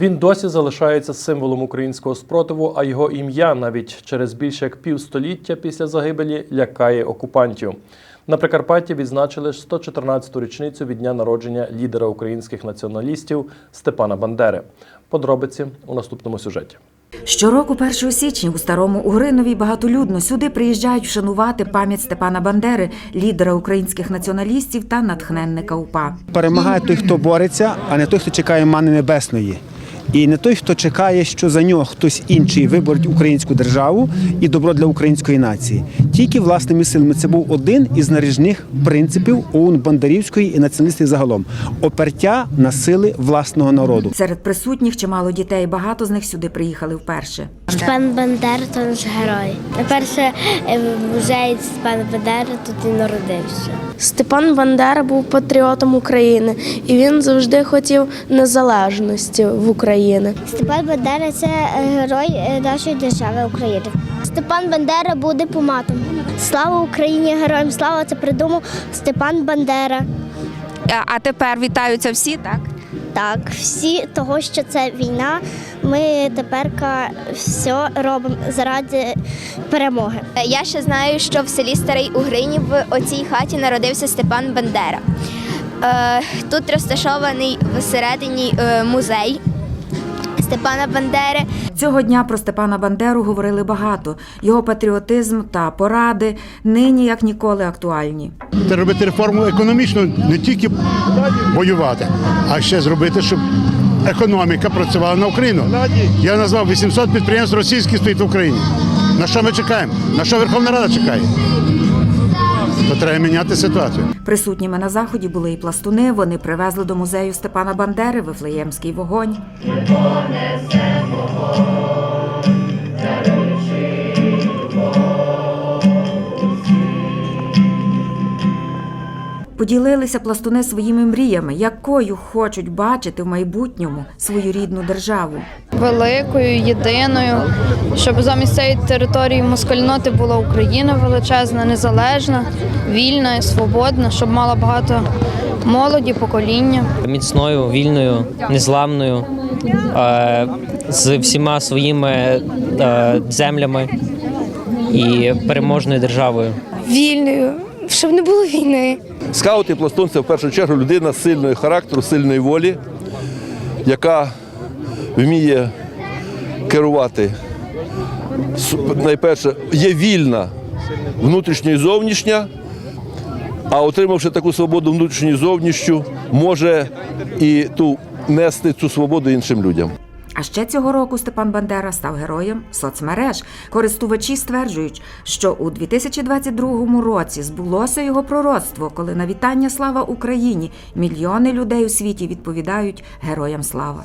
Він досі залишається символом українського спротиву, а його ім'я навіть через більше як півстоліття після загибелі лякає окупантів. На Прикарпатті відзначили 114-ту річницю від дня народження лідера українських націоналістів Степана Бандери. Подробиці у наступному сюжеті. Щороку, 1 січня, у старому Угринові багатолюдно сюди приїжджають вшанувати пам'ять Степана Бандери, лідера українських націоналістів та натхненника УПА. Перемагає той, хто бореться, а не той, хто чекає мани небесної. І не той, хто чекає, що за нього хтось інший виборить українську державу і добро для української нації. Тільки власними силами це був один із наріжних принципів ОУН Бондарівської і націоналістів загалом опертя на сили власного народу. Серед присутніх чимало дітей, багато з них сюди приїхали вперше. Степан Бандера то наш герой. Найперше е, в музеї Степана Бандери тут і народився. Степан Бандера був патріотом України, і він завжди хотів незалежності в Україні. Степан Бандера це е, герой е, нашої держави України. Степан Бандера був дипломатом. Слава Україні, героям слава! Це придумав Степан Бандера. А тепер вітаються всі, так? Так, всі того, що це війна, ми тепер все робимо заради перемоги. Я ще знаю, що в селі Старий Угрині в оцій хаті народився Степан Бандера. Е, Тут розташований всередині е, музей Степана Бандери. Цього дня про Степана Бандеру говорили багато. Його патріотизм та поради нині як ніколи актуальні. Треба робити реформу економічну, не тільки воювати, а ще зробити, щоб економіка працювала на Україну. Я назвав 800 підприємств російських стоїть в Україні. На що ми чекаємо? На що Верховна Рада чекає? То треба міняти ситуацію. Присутніми на заході були і пластуни. Вони привезли до музею Степана Бандери Вифлеємський вогонь. Поділилися пластуни своїми мріями, якою хочуть бачити в майбутньому свою рідну державу. Великою, єдиною, щоб замість цієї території москальноти була Україна величезна, незалежна, вільна і свободна, щоб мала багато молоді, покоління. міцною, вільною, незламною, е, з всіма своїми е, землями і переможною державою. Вільною, щоб не було війни. Скаут і пластун це в першу чергу людина сильної характеру, сильної волі, яка вміє керувати. Найперше, є вільна внутрішня і зовнішня, а отримавши таку свободу внутрішню і зовнішню, може і ту нести цю свободу іншим людям. А ще цього року Степан Бандера став героєм соцмереж. Користувачі стверджують, що у 2022 році збулося його пророцтво, коли на вітання слава Україні мільйони людей у світі відповідають героям слава.